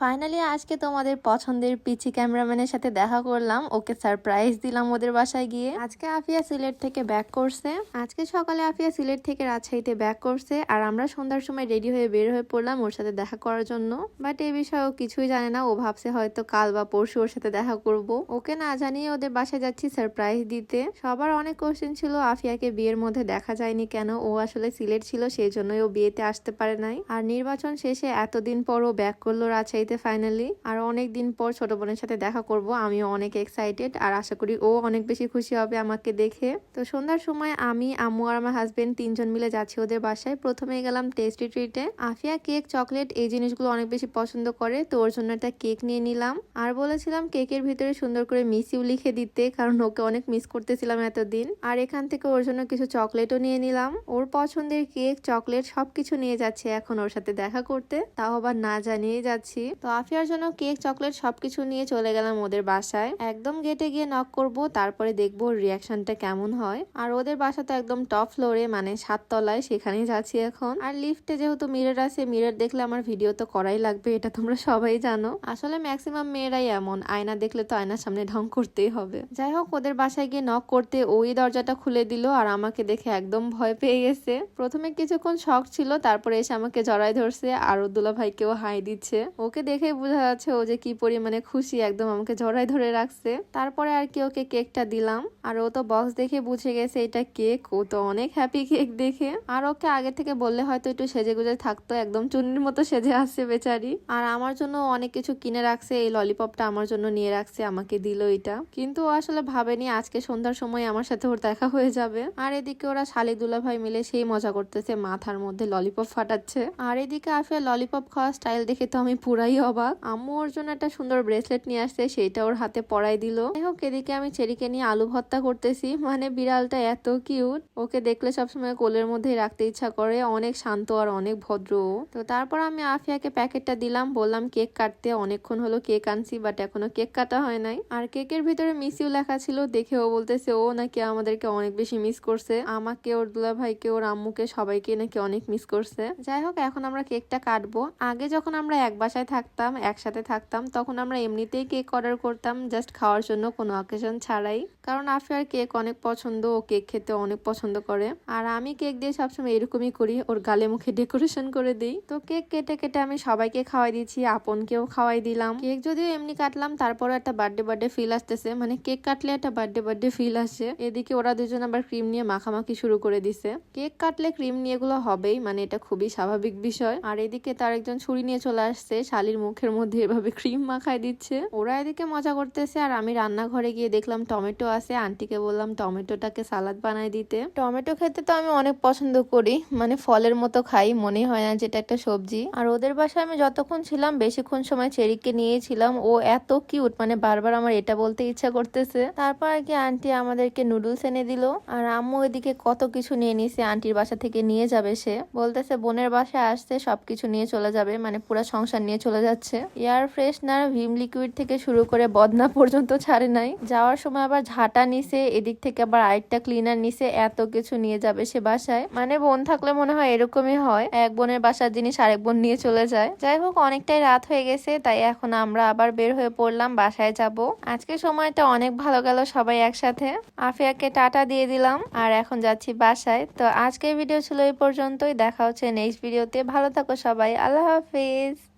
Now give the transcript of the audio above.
Finally আজকে তোমাদের পছন্দের পিচি ক্যামেরাম্যানের সাথে দেখা করলাম। ওকে সারপ্রাইজ দিলাম ওদের বাসায় গিয়ে। আজকে আফিয়া সিলেট থেকে ব্যাক করছে। আজকে সকালে আফিয়া সিলেট থেকে রাজশাহীতে ব্যাক করছে। আর আমরা সন্ধ্যার সময় রেডি হয়ে বের হয়ে পড়লাম ওর সাথে দেখা করার জন্য। বাট এই বিষয়ে ও কিছুই জানে না। ও ভাবছে হয়তো কাল বা পরশু ওর সাথে দেখা করব। ওকে না জানিয়ে ওদের বাসায় যাচ্ছি সারপ্রাইজ দিতে। সবার অনেক কোশ্চেন ছিল, আফিয়াকে বিয়ের মধ্যে দেখা যায়নি কেন? ও আসলে সিলেট ছিল, সেই জন্যই ও বিয়েতে আসতে পারে নাই। আর নির্বাচন শেষে এতদিন পর ও ব্যাক করল রাজশাহীতে ফাইনালি আর অনেক দিন পর ছোট বোনের সাথে দেখা করব, আমিও অনেক এক্সাইটেড আর আশা করি ও অনেক বেশি খুশি হবে আমাকে দেখে। তো সন্ধ্যার সময় আমি, আম্মু আর আমার হাজবেন্ড তিনজন মিলে যাচ্ছি ওদের বাসায়। প্রথমে গেলাম টেস্টি ট্রিটে আফিয়া কেক চকলেট এই জিনিসগুলো অনেক বেশি পছন্দ করে, তো ওর জন্য একটা কেক নিয়ে নিলাম। আর বলেছিলাম কেকের ভিতরে সুন্দর করে মিস ইউ লিখে দিতে, কারণ ওকে অনেক মিস করতেছিলাম এতদিন। আর এখান থেকে ওর জন্য কিছু চকলেটও নিয়ে নিলাম। ওর পছন্দের কেক চকলেট সবকিছু নিয়ে যাচ্ছে এখন ওর সাথে দেখা করতে। তাও আবার না জানিয়ে যাচ্ছি। তো আফিয়ার জন্য কেক, চকলেট সবকিছু নিয়ে চলে গেলাম ওদের বাসায়। একদম গেটে গিয়ে নক করব, তারপরে দেখব রিয়াকশনটা কেমন হয়। আর ওদের বাসা তো একদম টপ ফ্লোরে মানে সাততলায়, সেখানেই যাচ্ছি এখন। আর লিফটে যেহেতু মিরর আছে মিরর দেখলে আমার ভিডিও তো করাই লাগবে, এটা তোমরা সবাই জানো। আসলে ম্যাক্সিমাম মেয়েরাই এমন, আয়না দেখলে তো আয়নার সামনে ঢং করতেই হবে। যাই হোক, ওদের বাসায় গিয়ে নক করতে ওই দরজাটা খুলে দিল, আর আমাকে দেখে একদম ভয় পেয়ে গেছে। প্রথমে কিছুক্ষণ শখ ছিল, তারপরে এসে আমাকে জড়াই ধরছে, আর দুলা ভাইকেও হাই দিচ্ছে। ওকে দেখে বোঝা যাচ্ছে ও যে কি পরিমাণে খুশি একদম আমাকে জড়াই ধরে রাখছে। তারপরে আর কি ওকে কেকটা দিলাম। আর ও তো বক্স দেখে বুঝে গেছে এটা কেক। ও তো অনেক হ্যাপি কেক দেখে। আর ওকে আগে থেকে বললে হয়তো একটু সেজে গুজে থাকতো, একদম চুন্নির মতো সেজে আসছে বেচারি। আর আমার জন্য অনেক কিছু কিনে রাখছে, এই ললিপপটা আমার জন্য নিয়ে রাখছে, আমাকে দিল এটা। কিন্তু ও আসলে ভাবেনি আজকে সন্ধ্যার সময় আমার সাথে ওর দেখা হয়ে যাবে। আর এদিকে ওরা শালি দুলা ভাই মিলে সেই মজা করতেছে, মাথার মধ্যে ললিপপ ফাটাচ্ছে। আর এদিকে আফিয়া ললিপপ খাওয়া স্টাইল দেখে তো আমি পুরাই অবাক। আম্মু ওর জন্য একটা সুন্দর ব্রেসলেট নিয়ে আসছে, সেইটা ওর হাতে পরাই দিল। যাই হোক, এদিকে আমি চেরিকে নিয়ে আলু ভর্তা করতেছি। মানে বিড়ালটা এত কিউট ওকে দেখলে সবসময় কোলের মধ্যে রাখতে ইচ্ছা করে। অনেক শান্ত আর অনেক ভদ্র। তো তারপর আমি আফিয়াকে প্যাকেটটা দিলাম। বললাম, কেক কাটতে অনেকক্ষণ হলো, কেক আনছি বাট এখনও কেক কাটা হয় নাই। আর কেকের ভিতরে মিস ইউ লেখা ছিল। দেখে ও বলতেছে, ও নাকি আমাদেরকে অনেক বেশি মিস করছে। আমাকে, ওর দুলা ভাইকে ওর আম্মুকে সবাইকে নাকি অনেক মিস করছে। যাই হোক, এখন আমরা কেকটা কাটবো। আগে যখন আমরা এক বাসায় থাকতাম, একসাথে থাকতাম, তখন আমরা এমনিতেই কেক অর্ডার করতাম জাস্ট খাওয়ার জন্য কোনো অকেশন ছাড়াই। কারণ আফিয়ার কেক অনেক পছন্দ, ও কেক খেতে অনেক পছন্দ করে। আর আমি কেক দিয়ে সবসময় এরকমই করি, ওর গালে মুখে ডেকোরেশন করে দিই। তো কেক কেটে কেটে আমি সবাইকে খাওয়াই দিচ্ছি আপনকেও খাওয়াই দিলাম। কেক যদিও এমনি কাটলাম তারপরে একটা বার্থডে বার্থডে ফিল আসতেছে। মানে কেক কাটলে একটা বার্থডে বার্থডে ফিল আসে। এদিকে ওরা দুজন আবার ক্রিম নিয়ে মাখামাখি শুরু করে দিছে। কেক কাটলে ক্রিম নিয়ে এগুলো হবেই মানে এটা খুবই স্বাভাবিক বিষয়। আর এদিকে তার একজন ছুরি নিয়ে চলে আসছে, শালির মুখের মধ্যে এভাবে ক্রিম মাখাই দিচ্ছে। ওরা এদিকে মজা করতেছে আর আমি রান্নাঘরে গিয়ে দেখলাম টমেটো আছে। আন্টিকে বললাম টমেটোটাকে সালাদ বানাই দিতে। টমেটো খেতে তো আমি অনেক পছন্দ করি। মানে ফলের মতো খাই, মনে হয় না যেটা একটা সবজি। আর ওদের বাসায় আমি যতক্ষণ ছিলাম, বেশিক্ষণ সময় চেরিকে নিয়েছিলাম। ও এত কিউট মানে বারবার আমার এটা বলতে ইচ্ছা করতেছে। তারপর আর কি আন্টি আমাদেরকে নুডলস এনে দিল। আর আম্মু এদিকে কত কিছু নিয়ে নিছে, আন্টির বাসা থেকে নিয়ে যাবে সে। বলতেছে বোনের বাসায় আসছে সবকিছু নিয়ে চলে যাবে মানে পুরো সংসার নিয়ে চলে যাচ্ছে। এয়ার ফ্রেশনার, ভিম লিকুইড থেকে শুরু করে বদনা পর্যন্ত ছাড়ে নাই। যাওয়ার সময় আবার ঝাঁটা নিছে, এদিক থেকে আবার আরেকটা ক্লিনার নিছে, এত কিছু নিয়ে যাবে সে বাসায়। মানে বোন থাকলে মনে হয় এরকমই হয়, এক বোনের বাসার জিনিস আরেক বোন নিয়ে চলে যায়। যাই হোক, অনেকটাই রাত হয়ে গেছে, তাই এখন আমরা আবার বের হয়ে পড়লাম, বাসায় যাব। আজকে সময়টা অনেক ভালো গেল সবাই একসাথে। আফিয়াকে টাটা দিয়ে দিলাম, আর এখন যাচ্ছি বাসায়। তো আজকের ভিডিও ছিল এই পর্যন্তই, দেখা হচ্ছে নেক্সট ভিডিওতে ভালো থাকো সবাই, আল্লাহ হাফিজ।